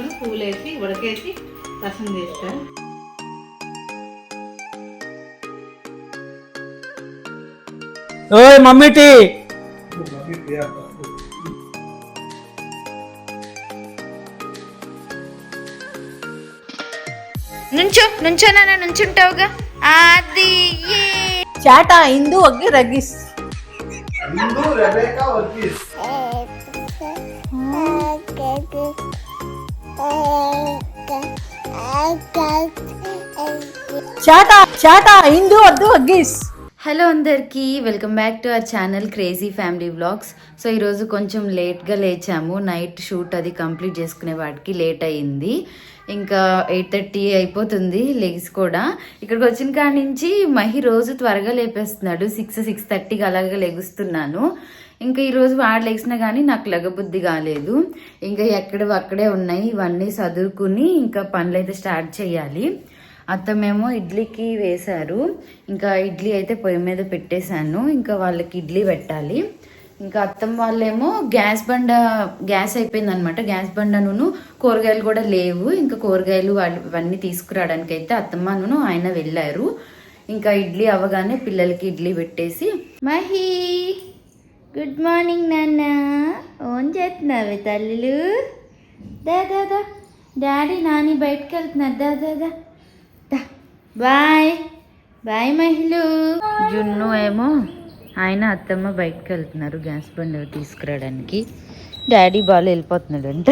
వేసుకుని పువ్వులు వేసి ఉడకేసి రసం చేస్తా ఓయ్ మమ్మీ టీ. నుంచో నుంచో నాన్న నుంచుంటావుగా. అది ఏ. చాట ఇందు ఒగ్గి రగిస్ చాట చాట ఇందు వద్దు హలో అందరికీ welcome back to our channel crazy family vlogs so ఈరోజు కొంచెం లేట్గా లేచాము. నైట్ షూట్ అది కంప్లీట్ చేసుకునే వాటికి లేట్ అయ్యింది. ఇంకా ఎయిట్ థర్టీ అయిపోతుంది లెగ్స్ కూడా. ఇక్కడికి వచ్చిన కాడి నుంచి మహి రోజు త్వరగా లేపేస్తున్నాడు. సిక్స్ సిక్స్ థర్టీకి అలాగే లెగుస్తున్నాను. ఇంకా ఈరోజు వాడలేసినా కానీ నాకు లగబుద్ధి కాలేదు. ఇంకా ఎక్కడ అక్కడే ఉన్నాయి. ఇవన్నీ చదువుకుని ఇంకా పనులు అయితే స్టార్ట్ చేయాలి. అత్తమేమో ఇడ్లీకి వేశారు. ఇంకా ఇడ్లీ అయితే పొయ్యి మీద పెట్టేశాను. ఇంకా వాళ్ళకి ఇడ్లీ పెట్టాలి. ఇంకా అత్తమ్మ వాళ్ళేమో గ్యాస్ బండ గ్యాస్ అయిపోయింది అనమాట గ్యాస్ బండను కూరగాయలు కూడా లేవు. ఇంకా కూరగాయలు వాళ్ళు ఇవన్నీ తీసుకురావడానికి అయితే అత్తమ్మను ఆయన వెళ్ళారు. ఇంకా ఇడ్లీ అవ్వగానే పిల్లలకి ఇడ్లీ పెట్టేసి మహీ! గుడ్ మార్నింగ్ నాన్న. ఓన్ చేస్తున్నావే తల్లులు? దా దాదా డాడీ నాని బయటకు వెళ్తున్నారు. దా దాదా దా. బాయ్. బాయ్ మహిళలు జున్ను ఏమో ఆయన అత్తమ్మ బయటకు వెళ్తున్నారు. గ్యాస్ బండ్ తీసుకురావడానికి. డాడీ బాల్ వెళ్ళిపోతున్నాడు అంట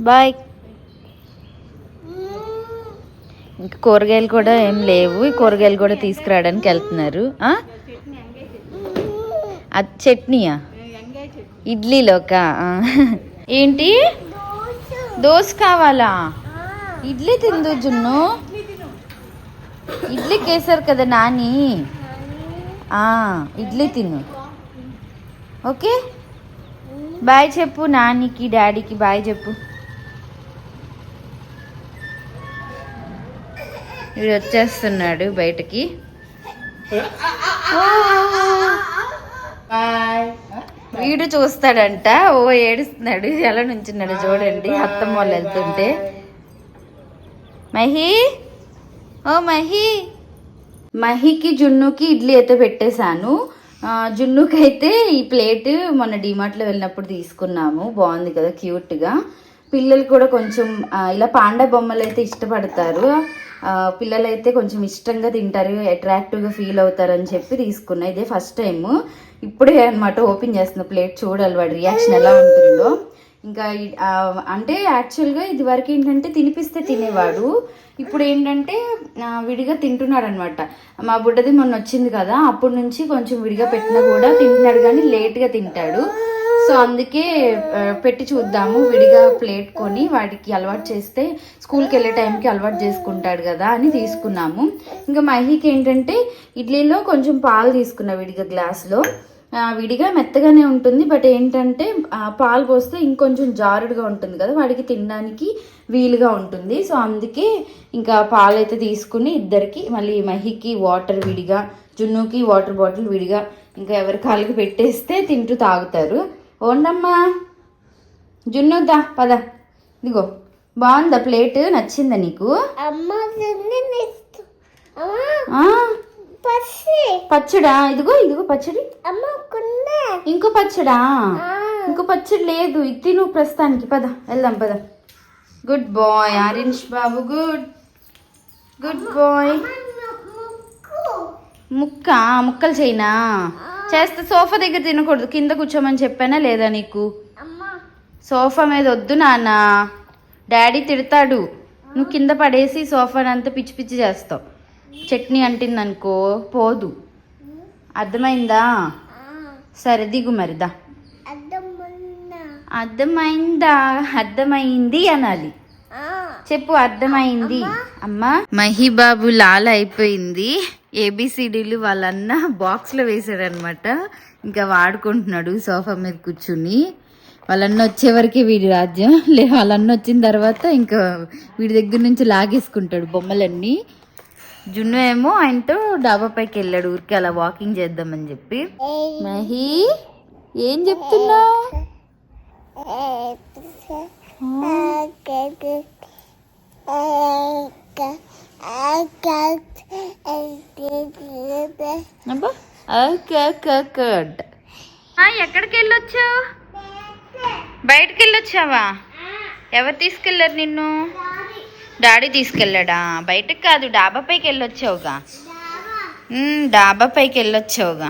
బాయ్. ఇంకా కూరగాయలు కూడా ఏం లేవు. ఈ కూరగాయలు కూడా తీసుకురావడానికి వెళ్తున్నారు. అది చట్నీయా? ఇడ్లీలోకా? ఏంటి? దోశ కావాలా? ఇడ్లీ తిందు జున్ను. ఇడ్లీ కేసారు కదా నాని? ఇడ్లీ తిను. ఓకే? బాయ్ చెప్పు నానికి డాడీకి బాయ్ చెప్పు. వీడు వచ్చేస్తున్నాడు బయటకి. వీడు చూస్తాడంట ఓ ఏడుస్తున్నాడు ఎలా నుంచున్నాడు చూడండి అత్తమ్మ వాళ్ళు వెళ్తుంటే. మహి? ఓ మహి. మహికి జున్నుకి ఇడ్లీ అయితే పెట్టేశాను. జున్నుకి అయితే ఈ ప్లేట్ మొన్న డిమార్ట్లో వెళ్ళినప్పుడు తీసుకున్నాము. బాగుంది కదా క్యూట్గా. పిల్లలు కూడా కొంచెం ఇలా పాండా బొమ్మలు అయితే ఇష్టపడతారు. ఆ, పిల్లలు అయితే కొంచెం ఇష్టంగా తింటారు అట్రాక్టివ్గా ఫీల్ అవుతారు అని చెప్పి తీసుకున్నా. ఇదే ఫస్ట్ టైం ఇప్పుడే అనమాట ఓపెన్ చేస్తున్న ప్లేట్ చూడాలి వాడి రియాక్షన్ ఎలా ఉంటుందో. ఇంకా అంటే యాక్చువల్గా ఇది వరకు ఏంటంటే తినిపిస్తే తినేవాడు. ఇప్పుడు ఏంటంటే విడిగా తింటున్నాడు అనమాట మా బుడ్డది మొన్న వచ్చింది కదా అప్పటి నుంచి కొంచెం విడిగా పెట్టినా కూడా తింటున్నాడు కానీ లేట్గా తింటాడు. సో అందుకే పెట్టి చూద్దాము విడిగా ప్లేట్ కొని వాడికి అలవాటు చేస్తే స్కూల్కి వెళ్ళే టైంకి అలవాటు చేసుకుంటాడు కదా అని తీసుకున్నాము. ఇంకా మహికి ఏంటంటే ఇడ్లీలో కొంచెం పాలు తీసుకున్నా విడిగా గ్లాస్లో. విడిగా మెత్తగానే ఉంటుంది బట్ ఏంటంటే పాలు పోస్తే ఇంకొంచెం జారుడుగా ఉంటుంది కదా వాడికి తినడానికి వీలుగా ఉంటుంది. సో అందుకే ఇంకా పాలు అయితే తీసుకుని ఇద్దరికి మళ్ళీ మహికి వాటర్ విడిగా జున్నుకి వాటర్ బాటిల్ విడిగా ఇంకా ఎవరి కాళ్ళకి పెట్టేస్తే తింటూ తాగుతారు. ఓండమ్మా జున్ను దా పద. ఇదిగో బాగుందా ప్లేట్? నచ్చిందా నీకు? పచ్చడా? ఇదిగో ఇదిగో పచ్చడి. ఇంకో పచ్చడా? ఇంకో పచ్చడి లేదు. ఇది తిను ప్రస్తుతానికి. పద వెళ్దాం పద. గుడ్ బాయ్ ఆరెంజ్ బాబు గుడ్ గుడ్ బాయ్ ముక్క? ముక్కలు చేయనా? చేస్తే సోఫా దగ్గర తినకూడదు. కింద కూర్చోమని చెప్పానా లేదా నీకు? సోఫా మీద వద్దు నాన్న. డాడీ తిడతాడు. నువ్వు కింద పడేసి సోఫానంతా పిచ్చి పిచ్చి చేస్తావు. చట్నీ అంటిందనుకో పోదు. అర్థమైందా? సరే దిగు మరిదా అర్థమైందా? అర్థమైంది? అనాలి. చెప్పు అర్థమైంది. అమ్మా. మహిబాబు లాల అయిపోయింది. ఏబిసిడీలు వాళ్ళన్న బాక్స్లో వేసాడు అనమాట ఇంకా వాడుకుంటున్నాడు సోఫా మీద కూర్చుని. వాళ్ళన్న వచ్చే వరకే వీడి రాజ్యం. లే వాళ్ళన్న వచ్చిన తర్వాత ఇంకా వీడి దగ్గర నుంచి లాగేసుకుంటాడు బొమ్మలన్నీ. జున్ను ఏమో ఆయనతో డాబా పైకి వెళ్ళాడు ఊరికి అలా వాకింగ్ చేద్దామని చెప్పి. మహి ఏం చెప్తున్నావు? ఎక్కడికి వెళ్ళొచ్చావు? బయటకు వెళ్ళొచ్చావా? ఎవరు తీసుకెళ్ళారు నిన్ను? డాడీ తీసుకెళ్ళాడా? బయటకు కాదు డాబా పైకి వెళ్ళొచ్చావుగా. డాబా పైకి వెళ్ళొచ్చావుగా.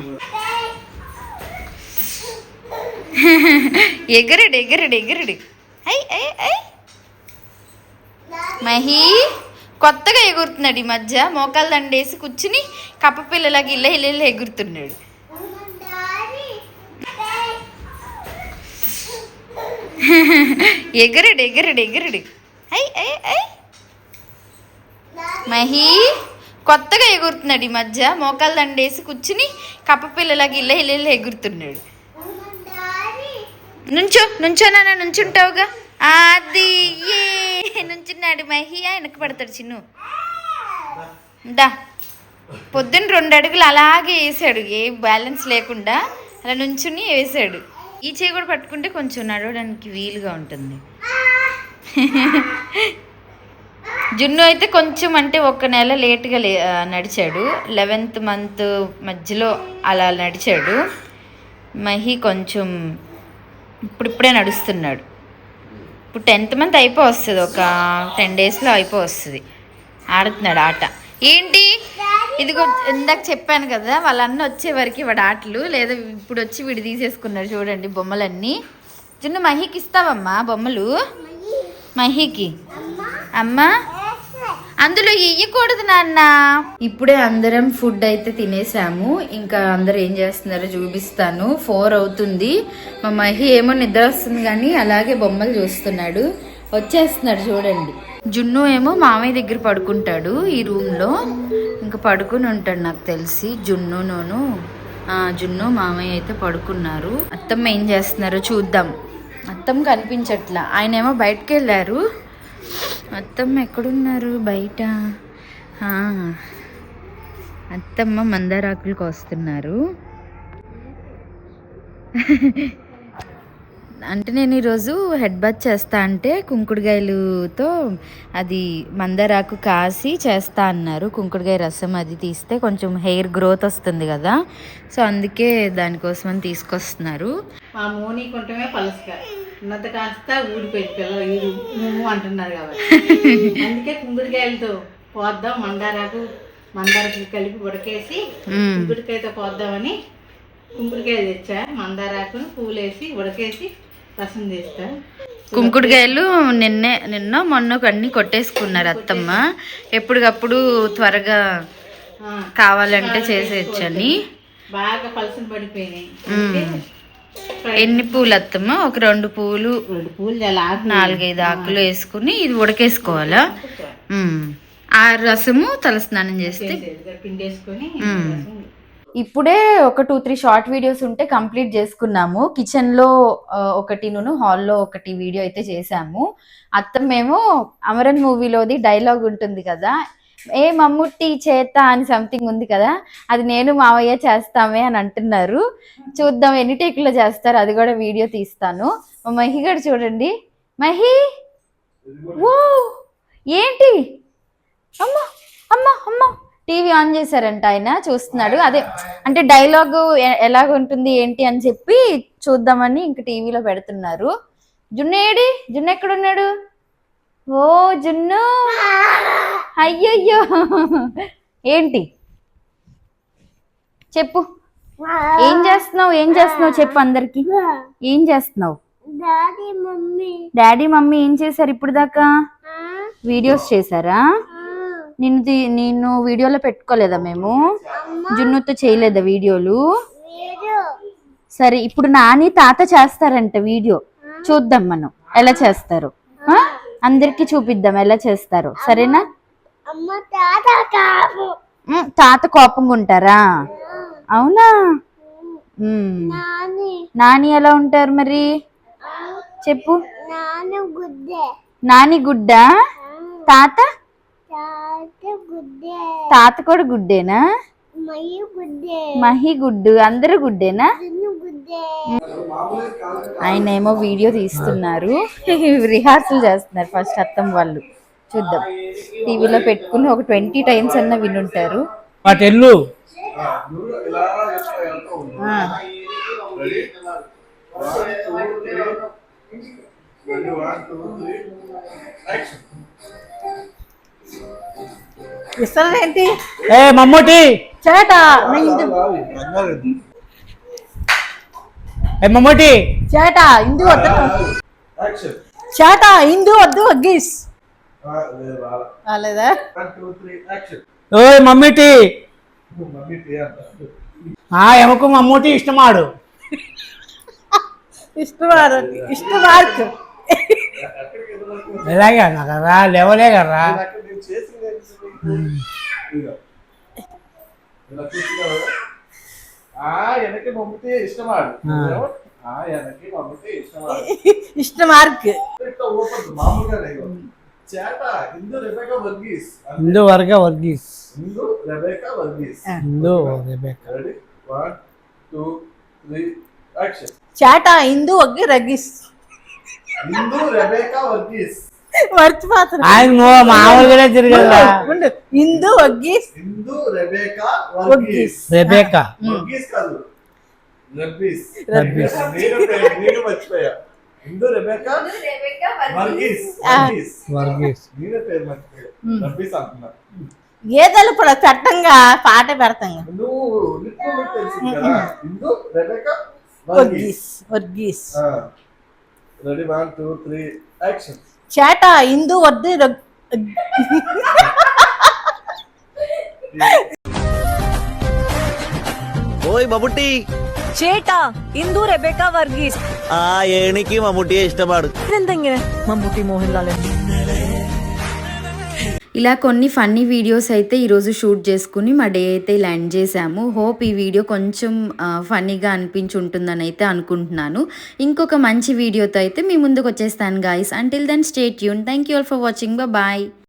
ఎగరడు ఎగరడు ఎగరడు. ఐ ఐ ఐ. మహి కొత్తగా ఎగురుతున్నాడు ఈ మధ్య. మోకాలు దండేసి కూర్చుని కప్ప పిల్లలాగా ఇల్ల ఇల్ల ఇల్ల ఎగురుతున్నాడు. ఎగరడు ఎగరడు ఎగరడు. ఐ ఐ ఐ. మహి కొత్తగా ఎగురుతున్నాడు ఈ మధ్య. మోకాలు దండేసి కూర్చుని కప్ప పిల్లలాగా ఇల్ల ఇల్ల ఎగురుతున్నాడు. నుంచో నుంచోనా నుంచుంటావుగా? అది ఏ? నుంచున్నాడు మహి. వెనక్కి పడతాడు చిన్ను. దా. పొద్దున్న రెండు అడుగులు అలాగే వేసాడు. ఏ బ్యాలెన్స్ లేకుండా అలా నుంచుని వేసాడు. ఈ చేయి కూడా పట్టుకుంటే కొంచెం నడవడానికి వీలుగా ఉంటుంది. జున్ను అయితే కొంచెం అంటే ఒక నెల లేట్గా లే నడిచాడు. లెవెన్త్ మంత్ మధ్యలో అలా నడిచాడు. మహి కొంచెం ఇప్పుడిప్పుడే నడుస్తున్నాడు. ఇప్పుడు టెన్త్ మంత్ అయిపో వస్తుంది ఒక టెన్ డేస్లో అయిపో వస్తుంది ఆడుతున్నాడు ఆట. ఏంటి? ఇదిగో ఇందాక చెప్పాను కదా వాళ్ళన్న వచ్చే వరకు వాడు ఆటలు లేదా ఇప్పుడు వచ్చి వీడు తీసేసుకున్నాడు చూడండి బొమ్మలన్నీ. జున్ను మహికి ఇస్తావమ్మా బొమ్మలు? మహికి. అమ్మా? అందులో ఇయ్యకూడదు నాన్న. ఇప్పుడే అందరం ఫుడ్ అయితే తినేసాము. ఇంకా అందరు ఏం చేస్తున్నారో చూపిస్తాను. ఫోర్ అవుతుంది. మా మహి ఏమో నిద్ర వస్తుంది కానీ అలాగే బొమ్మలు చూస్తున్నాడు. వచ్చేస్తున్నాడు చూడండి. జున్ను ఏమో మామయ్య దగ్గర పడుకుంటాడు ఈ రూమ్లో. ఇంకా పడుకుని ఉంటాడు నాకు తెలిసి. జున్నును ఆ, జున్ను మామయ్య అయితే పడుకున్నారు. అత్తమ్మ ఏం చేస్తున్నారో చూద్దాం. మొత్తం కనిపించట్లా. ఆయన ఏమో బయటకు వెళ్ళారు అత్తమ్మ ఎక్కడున్నారు బయట? అత్తమ్మ మందారాకులకు వస్తున్నారు. అంటే నేను ఈరోజు హెడ్ బాత్ చేస్తా అంటే కుంకుడుగాయలతో అది మందారాకు కాసి చేస్తా అన్నారు. కుంకుడుగాయ రసం అది తీస్తే కొంచెం హెయిర్ గ్రోత్ వస్తుంది కదా. సో అందుకే దానికోసం అని తీసుకొస్తున్నారు. మా మోని కొంటమే ఉన్నంత కాస్త ఊడిపోయింది పిల్లలు అంటున్నారు కాబట్టి. అందుకే కుంగుడికాయలతో పోద్దాం మందారాకు మందారకు కలిపి ఉడకేసి. కుంకుడికాయతో పోద్దామని కుంకుడికాయ తెచ్చా మందారాకును పూలేసి ఉడకేసి రసం కుంకుడుగాయలు నిన్నే నిన్న మొన్న అన్ని కొట్టేసుకున్నారు అత్తమ్మ. ఎప్పటికప్పుడు త్వరగా కావాలంటే చేసేయచ్చని. బాగా పలసన పడిపోయినాయి. ఎన్ని పూలు అత్తమ్మ? ఒక రెండు పూలు. రెండు పూలు నాలుగైదు ఆకులు వేసుకుని ఇది ఉడకేసుకోవాలా. ఆ రసము తలస్నానం చేస్తే. పిండేసుకొని ఇప్పుడే ఒక టూ త్రీ షార్ట్ వీడియోస్ ఉంటే కంప్లీట్ చేసుకున్నాము. కిచెన్లో ఆ, ఒకటి నును హాల్లో ఒకటి వీడియో అయితే చేసాము అత్తమ్మేమో అమరన్ మూవీలోది డైలాగ్ ఉంటుంది కదా ఏ మమ్ముట్టి చేత అని సంథింగ్ ఉంది కదా అది నేను మావయ్య చేస్తామే అని అంటున్నారు. చూద్దాం ఎన్ని టేకులో చేస్తారు అది కూడా వీడియో తీస్తాను. మా మహి గారు చూడండి. మహి! ఓ ఏంటి? అమ్మ అమ్మ అమ్మ! టీవీ ఆన్ చేశారంట ఆయన చూస్తున్నాడు. అదే అంటే డైలాగ్ ఎలాగ ఉంటుంది ఏంటి అని చెప్పి చూద్దామని ఇంక టీవీలో పెడుతున్నారు. జున్నేడి జున్ను ఎక్కడున్నాడు? ఓ జున్ను! అయ్యయ్యో! ఏంటి? చెప్పు. ఏం చేస్తున్నావు? ఏం చేస్తున్నావు? చెప్పు అందరికి. ఏం చేస్తున్నావు? Daddy mummy. ఏం చేశారు ఇప్పుడు దాకా వీడియోస్ చేశారా? నిన్ను నిన్ను వీడియోలో పెట్టుకోలేదా మేము? జున్నుతో చేయలేదా వీడియోలు? సరే ఇప్పుడు నాని తాత చేస్తారంట వీడియో. చూద్దాం మనం. ఎలా చేస్తారు? అందరికీ చూపిద్దాం ఎలా చేస్తారు. సరేనా? తాత కోపంగా ఉంటారా? అవునా. నాని. ఎలా ఉంటారు మరి? చెప్పు. నాని గుడ్డ. తాత? తాత కూడా గుడ్డేనా? మహి గుడ్డు. అందరూ గుడ్డేనా? ఆయన ఏమో వీడియో తీస్తున్నారు. రిహార్సల్ చేస్తున్నారు ఫస్ట్ అత్తం వాళ్ళు. చూద్దాం. టీవీలో పెట్టుకుని ఒక ట్వంటీ టైమ్స్ అన్న వినుంటారు. ఇస్తారేంటి ఏ మమ్మూటి. చేట ఏ మమ్మూటి. చేట ఇందు వద్దు చేట ఇందు వద్దు అగ్గీస్ రాలేదా? ఓయ్ మమ్మీటి. ఆ ఎమకు మమ్మూటి ఇష్టమాడు. ఇష్టమారు ఇష్ట మార్క్ ఇలాగే కదరా లేవలే మీరు చేసింది ఆ వెనక్కి పంపితే ఇష్టమాడు ఆ వెనక్కి పంపితే ఇష్టమాడు ఇష్టమార్క్ మామూలుగా చేట హిందూ రెబేకా వర్గీస్ హిందూ వర్గ Varghese Indu Rebecca Varghese Indu Rebecca ready 1 2 3 action చేట హిందూ వర్గీ రగీస్ హిందూ రెబేకా వర్గీస్ మర్చిపోతున్నా ఆయన మామూలుగానే వగ్గీస్ రెబేకా వర్గీస్. వర్గీస్ రెబేక. వర్గీస్ కాదు. రబ్బీస్. రబ్బీస్. నేను పేరు- నేను మర్చిపోయా. ఇందు రెబేకా వర్గీస్. వర్గీస్. వర్గీస్. నేనే పేరు మర్చిపోయా. రబ్బీస్ అంటున్నా. గేదెలు ఇప్పుడు చట్టంగా పాట పెడతాం Varghese. Varghese ready one two three. Action. ചേട്ടാ ഇന്ദു വർദ്ധ ഓയ് മമ്മൂട്ടി. ചേട്ടാ ഇന്ദു റെബേക്ക വർഗീസ്. ആ എനിക്ക് മമ്മൂട്ടിയെ ഇഷ്ടമാണ്. ഇതെന്തെങ്ങനെ? മമ്മൂട്ടി മോഹൻലാൽ ఇలా కొన్ని ఫన్నీ వీడియోస్ అయితే ఈరోజు షూట్ చేసుకుని మా డే అయితే ఇలా ఎండ్ చేసాము హోప్ ఈ వీడియో కొంచెం ఫన్నీగా అనిపించి ఉంటుందని అయితే అనుకుంటున్నాను. ఇంకొక మంచి వీడియోతో అయితే మీ ముందుకు వచ్చేస్తాను guys until then stay Yoon thank you all for watching bye